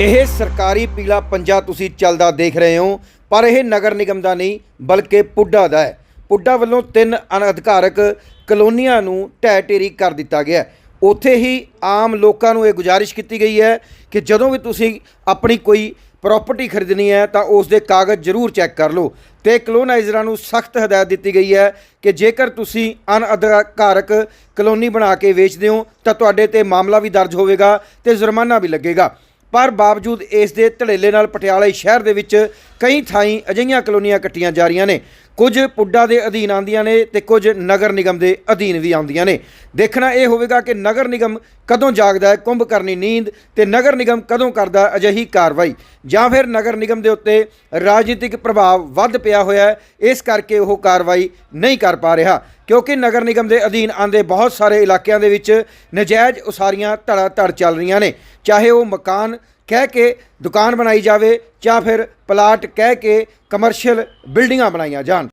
ਇਹ ਸਰਕਾਰੀ ਪੀਲਾ ਪੰਜਾ ਤੁਸੀਂ ਚੱਲਦਾ ਦੇਖ ਰਹੇ ਹੋ, ਪਰ ਇਹ ਨਗਰ ਨਿਗਮ ਦਾ ਨਹੀਂ, ਬਲਕਿ ਪੁੱਡਾ ਦਾ ਹੈ। ਪੁੱਡਾ ਵੱਲੋਂ ਤਿੰਨ ਅਨਅਧਿਕਾਰਕ ਕਲੋਨੀਆਂ ਨੂੰ ਢਹਿ ਢੇਰੀ ਕਰ ਦਿੱਤਾ ਗਿਆ ਹੈ। ਉੱਥੇ ਹੀ ਆਮ ਲੋਕਾਂ ਨੂੰ ਇਹ ਗੁਜ਼ਾਰਿਸ਼ ਕੀਤੀ ਗਈ ਹੈ ਕਿ ਜਦੋਂ ਵੀ ਤੁਸੀਂ ਆਪਣੀ ਕੋਈ ਪ੍ਰਾਪਰਟੀ ਖਰੀਦਣੀ ਹੈ, ਤਾਂ ਉਸ ਦੇ ਕਾਗਜ਼ ਜ਼ਰੂਰ ਚੈੱਕ ਕਰ ਲਓ। ਤੇ ਕਲੋਨਾਈਜ਼ਰਾਂ ਨੂੰ ਸਖਤ ਹਦਾਇਤ ਦਿੱਤੀ ਗਈ ਹੈ ਕਿ ਜੇਕਰ ਤੁਸੀਂ ਅਨਅਧਿਕਾਰਕ ਕਲੋਨੀ ਬਣਾ ਕੇ ਵੇਚਦੇ ਹੋ, ਤਾਂ ਤੁਹਾਡੇ ਤੇ ਮਾਮਲਾ ਵੀ ਦਰਜ ਹੋਵੇਗਾ ਤੇ ਜੁਰਮਾਨਾ ਵੀ ਲੱਗੇਗਾ। ਪਰ ਬਾਵਜੂਦ ਇਸ ਦੇ ਧੜੇਲੇ ਨਾਲ ਪਟਿਆਲਾ ਸ਼ਹਿਰ ਦੇ ਵਿੱਚ ਕਈ ਥਾਈਂ ਅਜਿਹੀਆਂ ਕਲੋਨੀਆਂ ਕੱਟੀਆਂ ਜਾ ਰਹੀਆਂ ਨੇ। ਕੁਝ ਪੁੱਡਾ ਦੇ ਅਧੀਨ ਆਉਂਦੀਆਂ ਨੇ ਤੇ ਕੁਝ ਨਗਰ ਨਿਗਮ ਦੇ ਅਧੀਨ ਵੀ ਆਉਂਦੀਆਂ ਨੇ। ਦੇਖਣਾ ਇਹ ਹੋਵੇਗਾ ਕਿ ਨਗਰ ਨਿਗਮ ਕਦੋਂ ਜਾਗਦਾ ਹੈ, ਕੁੰਭ ਕਰਨੀ ਨੀਂਦ ਤੇ ਨਗਰ ਨਿਗਮ ਕਦੋਂ ਕਰਦਾ ਅਜਿਹੀ ਕਾਰਵਾਈ। ਜਾਂ ਫਿਰ ਨਗਰ ਨਿਗਮ ਦੇ ਉੱਤੇ ਰਾਜਨੀਤਿਕ ਪ੍ਰਭਾਵ ਵੱਧ ਪਿਆ ਹੋਇਆ ਹੈ, ਇਸ ਕਰਕੇ ਉਹ ਕਾਰਵਾਈ ਨਹੀਂ ਕਰ ਪਾ ਰਿਹਾ। ਕਿਉਂਕਿ ਨਗਰ ਨਿਗਮ ਦੇ ਅਧੀਨ ਆਂਦੇ ਬਹੁਤ ਸਾਰੇ ਇਲਾਕਿਆਂ ਦੇ ਵਿੱਚ ਨਜਾਇਜ਼ ਉਸਾਰੀਆਂ ਧੜਾ ਧੜ ਚੱਲ ਰਹੀਆਂ ਨੇ। ਚਾਹੇ ਉਹ ਮਕਾਨ ਕਹਿ ਕੇ ਦੁਕਾਨ ਬਣਾਈ ਜਾਵੇ ਜਾਂ ਫਿਰ ਪਲਾਟ ਕਹਿ ਕੇ ਕਮਰਸ਼ੀਅਲ ਬਿਲਡਿੰਗਾਂ ਬਣਾਈਆਂ ਜਾਣ।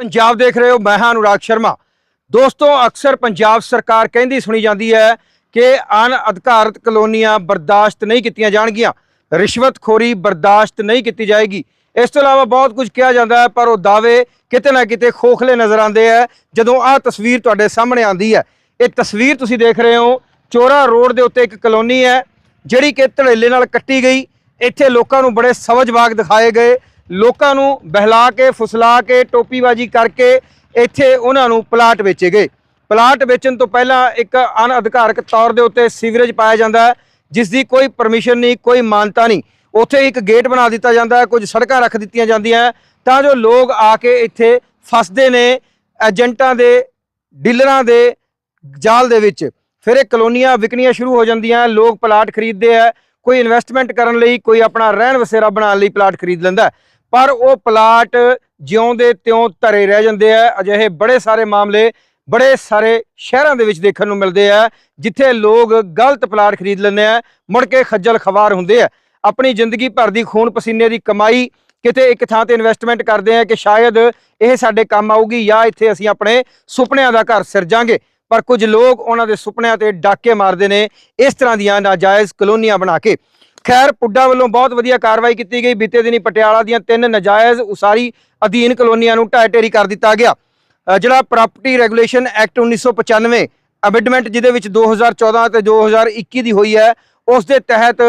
ਪੰਜਾਬ ਦੇਖ ਰਹੇ ਹੋ, ਮੈਂ ਹਾਂ ਅਨੁਰਾਗ ਸ਼ਰਮਾ। ਦੋਸਤੋ, ਅਕਸਰ ਪੰਜਾਬ ਸਰਕਾਰ ਕਹਿੰਦੀ ਸੁਣੀ ਜਾਂਦੀ ਹੈ ਕਿ ਅਨ ਅਧਿਕਾਰਤ ਕਲੋਨੀਆਂ ਬਰਦਾਸ਼ਤ ਨਹੀਂ ਕੀਤੀਆਂ ਜਾਣਗੀਆਂ। ਰਿਸ਼ਵਤਖੋਰੀ ਬਰਦਾਸ਼ਤ ਨਹੀਂ ਕੀਤੀ ਜਾਏਗੀ। ਇਸ ਤੋਂ ਇਲਾਵਾ ਬਹੁਤ ਕੁਝ ਕਿਹਾ ਜਾਂਦਾ ਹੈ, ਪਰ ਉਹ ਦਾਅਵੇ ਕਿਤੇ ਨਾ ਕਿਤੇ ਖੋਖਲੇ ਨਜ਼ਰ ਆਉਂਦੇ ਆ ਜਦੋਂ ਆਹ ਤਸਵੀਰ ਤੁਹਾਡੇ ਸਾਹਮਣੇ ਆਉਂਦੀ ਹੈ। ਇਹ ਤਸਵੀਰ ਤੁਸੀਂ ਦੇਖ ਰਹੇ ਹੋ, ਚੋਰਾ ਰੋਡ ਦੇ ਉੱਤੇ ਇੱਕ ਕਲੋਨੀ ਹੈ ਜਿਹੜੀ ਕਿ ਧੜੇਲੇ ਨਾਲ ਕੱਟੀ ਗਈ, ਇੱਥੇ ਲੋਕਾਂ ਨੂੰ ਬੜੇ ਸਵਜਵਾਗ ਦਿਖਾਏ ਗਏ। ਲੋਕਾਂ ਨੂੰ ਬਹਿਲਾ ਕੇ, ਫੁਸਲਾ ਕੇ, ਟੋਪੀਬਾਜੀ ਕਰਕੇ ਇੱਥੇ ਉਹਨਾਂ ਨੂੰ ਪਲਾਟ ਵੇਚੇ ਗਏ। ਪਲਾਟ ਵੇਚਣ ਤੋਂ ਪਹਿਲਾਂ ਇੱਕ ਅਨਅਧਿਕਾਰਕ ਤੌਰ ਦੇ ਉੱਤੇ ਸੀਵਰੇਜ ਪਾਇਆ ਜਾਂਦਾ ਹੈ ਜਿਸ ਦੀ ਕੋਈ ਪਰਮਿਸ਼ਨ ਨਹੀਂ, ਕੋਈ ਮਾਨਤਾ ਨਹੀਂ। ਉੱਥੇ ਇੱਕ ਗੇਟ ਬਣਾ ਦਿੱਤਾ ਜਾਂਦਾ ਹੈ, ਕੁਝ ਸੜਕਾਂ ਰੱਖ ਦਿੱਤੀਆਂ ਜਾਂਦੀਆਂ ਤਾਂ ਜੋ ਲੋਕ ਆ ਕੇ ਇੱਥੇ ਫਸਦੇ ਨੇ, ਏਜੰਟਾਂ ਦੇ, ਡੀਲਰਾਂ ਦੇ ਜਾਲ ਦੇ ਵਿੱਚ। ਫਿਰ ਇਹ ਕਲੋਨੀਆਂ ਵਿਕਣੀਆਂ ਸ਼ੁਰੂ ਹੋ ਜਾਂਦੀਆਂ, ਲੋਕ ਪਲਾਟ ਖਰੀਦਦੇ ਆ, ਕੋਈ ਇਨਵੈਸਟਮੈਂਟ ਕਰਨ ਲਈ ਕੋਈ ਆਪਣਾ ਰਹਿਣ ਵਸੇਰਾ ਬਣਾਉਣ ਲਈ ਪਲਾਟ ਖਰੀਦ ਲੈਂਦਾ। ਪਰ ਉਹ ਪਲਾਟ ਜਿਉਂ ਦੇ ਤਿਉਂ ਧਰੇ ਰਹਿ ਜਾਂਦੇ ਆ, ਅਜਿਹੇ ਬੜੇ ਸਾਰੇ ਮਾਮਲੇ ਬੜੇ ਸਾਰੇ ਸ਼ਹਿਰਾਂ ਦੇ ਵਿੱਚ ਦੇਖਣ ਨੂੰ ਮਿਲਦੇ ਆ, ਜਿੱਥੇ ਲੋਕ ਗਲਤ ਪਲਾਟ ਖਰੀਦ ਲੈਂਦੇ ਆ, ਮੁੜ ਕੇ ਖੱਜਲ ਖਵਾਰ ਹੁੰਦੇ ਆ। ਆਪਣੀ ਜ਼ਿੰਦਗੀ ਭਰ ਦੀ ਖੂਨ ਪਸੀਨੇ ਦੀ ਕਮਾਈ, ਕਿਤੇ ਇੱਕ ਥਾਂ ਤੇ ਇਨਵੈਸਟਮੈਂਟ ਕਰਦੇ ਆ ਕਿ ਸ਼ਾਇਦ ਇਹ ਸਾਡੇ ਕੰਮ ਆਊਗੀ ਜਾਂ ਇੱਥੇ ਅਸੀਂ ਆਪਣੇ ਸੁਪਨਿਆਂ ਦਾ ਘਰ ਸਿਰਜਾਂਗੇ। ਪਰ ਕੁਝ ਲੋਕ ਉਹਨਾਂ ਦੇ ਸੁਪਨਿਆਂ ਤੇ ਡਾਕੇ ਮਾਰਦੇ ਨੇ, ਇਸ ਤਰ੍ਹਾਂ ਦੀਆਂ ਨਾਜਾਇਜ਼ ਕਲੋਨੀਆਂ ਬਣਾ ਕੇ। ਖੈਰ, ਪੁੱਡਾ ਵੱਲੋਂ ਬਹੁਤ ਵਧੀਆ ਕਾਰਵਾਈ ਕੀਤੀ ਗਈ। ਬੀਤੇ ਦਿਨੀ ਪਟਿਆਲਾ ਦੀਆਂ ਤਿੰਨ ਨਾਜਾਇਜ਼ ਉਸਾਰੀ ਅਧੀਨ ਕਲੋਨੀਆਂ ਨੂੰ ਢਾਈ ਢੇਰੀ ਕਰ ਦਿੱਤਾ ਗਿਆ। ਜਿਹੜਾ ਪ੍ਰਾਪਰਟੀ ਰੈਗੂਲੇਸ਼ਨ ਐਕਟ 1995 ਅਮੈਂਡਮੈਂਟ ਜਿਹਦੇ ਵਿੱਚ 2014 ਤੇ 2021 ਦੀ ਹੋਈ ਹੈ, ਉਸ ਦੇ ਤਹਿਤ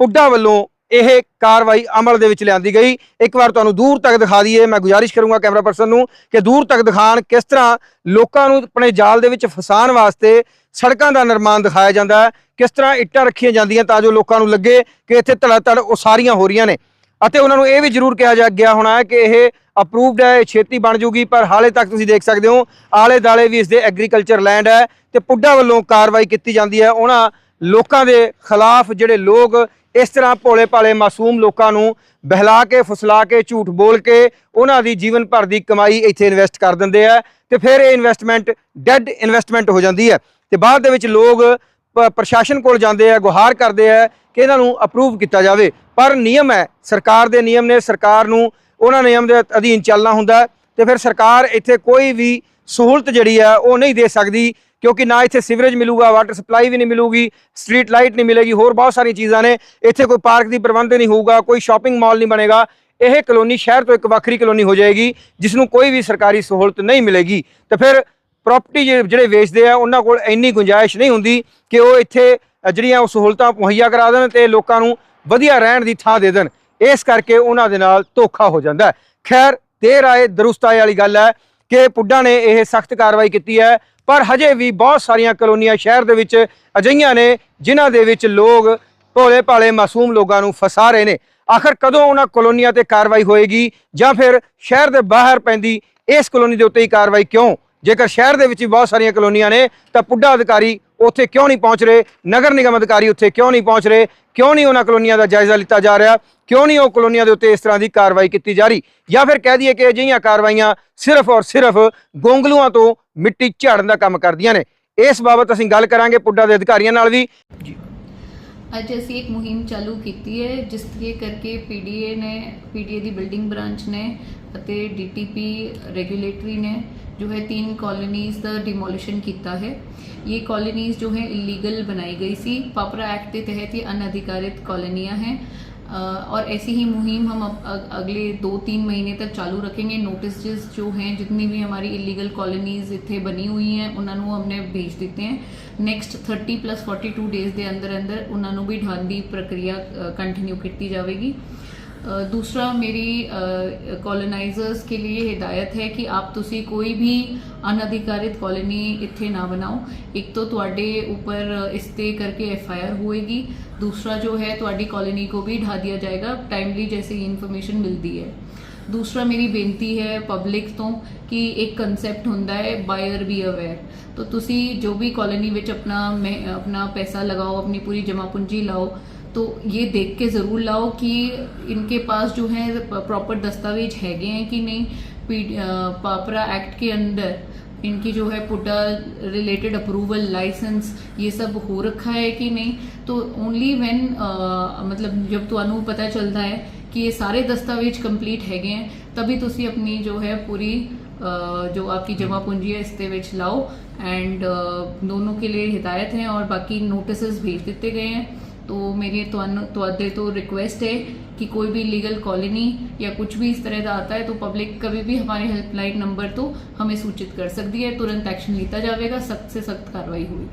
ਪੁੱਡਾ ਵੱਲੋਂ ਇਹ ਕਾਰਵਾਈ ਅਮਲ ਦੇ ਵਿੱਚ ਲਿਆਂਦੀ ਗਈ। ਇੱਕ ਵਾਰ ਤੁਹਾਨੂੰ ਦੂਰ ਤੱਕ ਦਿਖਾ ਦਈਏ, ਮੈਂ ਗੁਜ਼ਾਰਿਸ਼ ਕਰੂੰਗਾ ਕੈਮਰਾ ਪਰਸਨ ਨੂੰ ਕਿ ਦੂਰ ਤੱਕ ਦਿਖਾਣ ਕਿਸ ਤਰ੍ਹਾਂ ਲੋਕਾਂ ਨੂੰ ਆਪਣੇ ਜਾਲ ਦੇ ਵਿੱਚ ਫਸਾਉਣ ਵਾਸਤੇ ਸੜਕਾਂ ਦਾ ਨਿਰਮਾਣ ਦਿਖਾਇਆ ਜਾਂਦਾ ਹੈ, ਕਿਸ ਤਰ੍ਹਾਂ ਇੱਟਾਂ ਰੱਖੀਆਂ ਜਾਂਦੀਆਂ ਤਾਂ ਜੋ ਲੋਕਾਂ ਨੂੰ ਲੱਗੇ ਕਿ ਇੱਥੇ ਧੜਾ ਧੜ ਉਸਾਰੀਆਂ ਹੋ ਰਹੀਆਂ ਨੇ। ਅਤੇ ਉਹਨਾਂ ਨੂੰ ਇਹ ਵੀ ਜ਼ਰੂਰ ਕਿਹਾ ਜਾ ਗਿਆ ਹੋਣਾ ਹੈ ਕਿ ਇਹ ਅਪਰੂਵਡ ਹੈ, ਇਹ ਛੇਤੀ ਬਣ ਜੂਗੀ, ਪਰ ਹਾਲੇ ਤੱਕ ਤੁਸੀਂ ਦੇਖ ਸਕਦੇ ਹੋ ਆਲੇ ਦਾਲੇ ਵੀ ਇਸ ਦੇ ਐਗਰੀਕਲਚਰ ਲੈਂਡ ਹੈ ਤੇ ਪੁੱਡਾ ਵੱਲੋਂ ਕਾਰਵਾਈ ਕੀਤੀ ਜਾਂਦੀ ਹੈ। ਉਹਨਾਂ ਲੋਕਾਂ ਦੇ ਖਿਲਾਫ ਜਿਹੜੇ ਲੋਕ ਇਸ ਤਰ੍ਹਾਂ ਭੋਲੇ ਭਾਲੇ ਮਾਸੂਮ ਲੋਕਾਂ ਨੂੰ ਬਹਿਲਾ ਕੇ, ਫੁਸਲਾ ਕੇ, ਝੂਠ ਬੋਲ ਕੇ ਉਹਨਾਂ ਦੀ ਜੀਵਨ ਭਰ ਦੀ ਕਮਾਈ ਇੱਥੇ ਇਨਵੈਸਟ ਕਰ ਦਿੰਦੇ ਆ ਤੇ ਫਿਰ ਇਹ ਇਨਵੈਸਟਮੈਂਟ ਡੈਡ ਇਨਵੈਸਟਮੈਂਟ ਹੋ ਜਾਂਦੀ ਹੈ। ਤੇ ਬਾਅਦ ਦੇ ਵਿੱਚ ਲੋਕ ਪ- ਪ੍ਰਸ਼ਾਸਨ ਕੋਲ ਜਾਂਦੇ ਆ, ਗੁਹਾਰ ਕਰਦੇ ਆ ਕਿ ਇਹਨਾਂ ਨੂੰ ਅਪਰੂਵ ਕੀਤਾ ਜਾਵੇ। ਪਰ ਨਿਯਮ ਹੈ, ਸਰਕਾਰ ਦੇ ਨਿਯਮ ਨੇ, ਸਰਕਾਰ ਨੂੰ ਉਹਨਾਂ ਨਿਯਮ ਦੇ ਅਧੀਨ ਚੱਲਣਾ ਹੁੰਦਾ ਹੈ ਤੇ ਫਿਰ ਸਰਕਾਰ ਇੱਥੇ ਕੋਈ ਵੀ ਸਹੂਲਤ ਜਿਹੜੀ ਆ ਉਹ ਨਹੀਂ ਦੇ ਸਕਦੀ। ਕਿਉਂਕਿ ਨਾ ਇੱਥੇ ਸੀਵਰੇਜ ਮਿਲੂਗਾ ਵਾਟਰ ਸਪਲਾਈ ਵੀ ਨਹੀਂ ਮਿਲੂਗੀ ਸਟਰੀਟ ਲਾਈਟ ਨਹੀਂ ਮਿਲੇਗੀ, ਹੋਰ ਬਹੁਤ ਸਾਰੀਆਂ ਚੀਜ਼ਾਂ ਨੇ। ਇੱਥੇ ਕੋਈ ਪਾਰਕ ਦੀ ਪ੍ਰਬੰਧ ਨਹੀਂ ਹੋਊਗਾ, ਕੋਈ ਸ਼ਾਪਿੰਗ ਮਾਲ ਨਹੀਂ ਬਣੇਗਾ। ਇਹ ਕਲੋਨੀ ਸ਼ਹਿਰ ਤੋਂ ਇੱਕ ਵੱਖਰੀ ਕਲੋਨੀ ਹੋ ਜਾਏਗੀ ਜਿਸ ਨੂੰ ਕੋਈ ਵੀ ਸਰਕਾਰੀ ਸਹੂਲਤ ਨਹੀਂ ਮਿਲੇਗੀ। ਤੇ ਫਿਰ ਪ੍ਰਾਪਰਟੀ ਜਿਹੜੇ ਵੇਚਦੇ ਆ, ਉਹਨਾਂ ਕੋਲ ਇੰਨੀ ਗੁੰਜਾਇਸ਼ ਨਹੀਂ ਹੁੰਦੀ ਕਿ ਉਹ ਇੱਥੇ ਜਿਹੜੀਆਂ ਉਹ ਸਹੂਲਤਾਂ ਮੁਹੱਈਆ ਕਰਾ ਦੇਣ ਤੇ ਲੋਕਾਂ ਨੂੰ ਵਧੀਆ ਰਹਿਣ ਦੀ ਥਾਂ ਦੇ ਦੇਣ। ਇਸ ਕਰਕੇ ਉਹਨਾਂ ਦੇ ਨਾਲ ਧੋਖਾ ਹੋ ਜਾਂਦਾ ਖੈਰ ਦੇਰ ਆਏ, ਦਰੁਸਤ ਆਏ ਵਾਲੀ ਗੱਲ ਹੈ ਕਿ ਪੁੱਡਾ ਨੇ ਇਹ ਸਖਤ ਕਾਰਵਾਈ ਕੀਤੀ ਹੈ। ਪਰ ਹਜੇ ਵੀ ਬਹੁਤ ਸਾਰੀਆਂ ਕਲੋਨੀਆਂ ਸ਼ਹਿਰ ਦੇ ਵਿੱਚ ਅਜਿਹੀਆਂ ਨੇ ਜਿਨ੍ਹਾਂ ਦੇ ਵਿੱਚ ਲੋਕ ਭੋਲੇ ਭਾਲੇ ਮਾਸੂਮ ਲੋਕਾਂ ਨੂੰ ਫਸਾ ਰਹੇ ਨੇ। ਆਖਰ ਕਦੋਂ ਉਹਨਾਂ ਕਲੋਨੀਆਂ ਤੇ ਕਾਰਵਾਈ ਹੋਏਗੀ ਜਾਂ ਫਿਰ ਸ਼ਹਿਰ ਦੇ ਬਾਹਰ ਪੈਂਦੀ ਇਸ ਕਲੋਨੀ ਦੇ ਉੱਤੇ ਹੀ ਕਾਰਵਾਈ ਕਿਉਂ? ਜੇਕਰ ਸ਼ਹਿਰ ਦੇ ਵਿੱਚ ਵੀ ਬਹੁਤ ਸਾਰੀਆਂ ਕਲੋਨੀਆਂ ਨੇ, ਤਾਂ ਪੁੱਡਾ ਅਧਿਕਾਰੀ ਉੱਥੇ ਕਿਉਂ ਨਹੀਂ ਪਹੁੰਚ ਰਹੇ? ਨਗਰ ਨਿਗਮ ਅਧਿਕਾਰੀ ਉੱਥੇ ਕਿਉਂ ਨਹੀਂ ਪਹੁੰਚ ਰਹੇ? ਕਿਉਂ ਨਹੀਂ ਉਹਨਾਂ ਕਲੋਨੀਆਂ ਦਾ ਜਾਇਜ਼ਾ ਲਿੱਤਾ ਜਾ ਰਿਹਾ? ਕਿਉਂ ਨਹੀਂ ਉਹ ਕਲੋਨੀਆਂ ਦੇ ਉੱਤੇ ਇਸ ਤਰ੍ਹਾਂ ਦੀ ਕਾਰਵਾਈ ਕੀਤੀ ਜਾ ਰਹੀ? ਜਾਂ ਫਿਰ ਕਹਿ ਦਈਏ ਕਿ ਅਜਿਹੀਆਂ ਕਾਰਵਾਈਆਂ ਸਿਰਫ ਔਰ ਸਿਰਫ ਗੋਂਗਲੂਆਂ ਤੋਂ ਮਿੱਟੀ ਝਾੜਨ ਦਾ ਕੰਮ ਕਰਦੀਆਂ ਨੇ ਇਸ ਬਾਬਤ ਅਸੀਂ ਗੱਲ ਕਰਾਂਗੇ ਪੁੱਡਾ ਦੇ ਅਧਿਕਾਰੀਆਂ ਨਾਲ ਵੀ ਅੱਜ ਅਸੀਂ ਇੱਕ ਮੁਹਿੰਮ ਚਾਲੂ ਕੀਤੀ ਹੈ ਜਿਸ ਦੇ ਕਰਕੇ ਪੀਡੀਏ ਨੇ ਪੀਡੀਏ ਦੀ ਬਿਲਡਿੰਗ ਬ੍ਰਾਂਚ ਨੇ ਅਤੇ ਡੀਟੀਪੀ ਰੈਗੂਲੇਟਰੀ ਨੇ जो है तीन कॉलोनीज ਦਾ ਡਿਮੋਲੀਸ਼ਨ ਕੀਤਾ ਹੈ ये कॉलोनीज जो है इलीगल बनाई गई सी पापरा एक्ट के तहत ये अनधिकारित कॉलोनियां हैं अ, और ऐसी ही मुहिम हम अब अग- अगले दो तीन महीने तक चालू रखेंगे नोटिस जो हैं जितनी भी हमारी इलीगल कॉलोनीज इतने बनी हुई हैं उन्होंने हमने भेज दिते हैं नेक्स्ट 30 प्लस 42 डेज ਦੇ ਅੰਦਰ ਅੰਦਰ ਉਹਨਾਂ ਨੂੰ ਵੀ ਢਾਣ ਦੀ ਪ੍ਰਕਿਰਿਆ ਕੰਟੀਨਿਊ ਕੀਤੀ ਜਾਵੇਗੀ ਅ, दूसरा मेरी कॉलोनाइजर्स के लिए हिदायत है कि आप ਤੁਸੀਂ ਕੋਈ ਵੀ ਅਨਅਧਿਕਾਰਿਤ ਕਲੋਨੀ ਇੱਥੇ ਨਾ ਬਣਾਓ ਇੱਕ तो ਤੁਹਾਡੇ ਉੱਪਰ ਇਸ ਤੇ ਕਰਕੇ ਐਫ ਆਈ ਆਰ ਹੋਏਗੀ दूसरा जो है ਤੁਹਾਡੀ ਕਲੋਨੀ को भी ढा दिया जाएगा टाइमली जैसे ही ਇਨਫੋਰਮੇਸ਼ਨ ਮਿਲਦੀ ਹੈ ਦੂਸਰਾ ਮੇਰੀ ਬੇਨਤੀ ਹੈ ਪਬਲਿਕ ਤੋਂ ਕਿ ਇੱਕ ਕਨਸੈਪਟ ਹੁੰਦਾ ਹੈ ਬਾਇਰ ਬੀ ਅਵੇਅਰ ਤਾਂ ਤੁਸੀਂ ਜੋ ਵੀ ਕਲੋਨੀ ਵਿੱਚ ਆਪਣਾ ਮੈਂ अपना पैसा लगाओ अपनी पूरी जमा पूंजी लाओ तो ये देख के ज़रूर लाओ कि इनके पास जो है प्रॉपर दस्तावेज हैगे हैं कि नहीं पी- अ, पापरा एक्ट के अंदर इनकी जो है पुड्डा रिलेटेड अप्रूवल लाइसेंस ये सब हो रखा है कि नहीं तो ओनली व्हेन मतलब जब ਤੁਹਾਨੂੰ ਪਤਾ ਚੱਲਦਾ ਹੈ ਕਿ ये सारे दस्तावेज कंप्लीट हैगे हैं तभी ਤੁਸੀਂ ਆਪਣੀ ਜੋ ਹੈ पूरी अ, जो आपकी जमा पूंजी है इसके ਵਿੱਚ लाओ एंड दोनों के लिए हिदायत है और बाकी नोटिस भेज दिए गए हैं तो मेरी तोदे तो रिक्वेस्ट है कि कोई भी लीगल कॉलोनी या कुछ भी इस तरह का आता है तो पब्लिक कभी भी हमारे हेल्पलाइन नंबर तो हमें सूचित कर सकती है, तुरंत एक्शन लिया जाएगा सख्त से सख्त कार्रवाई होगी।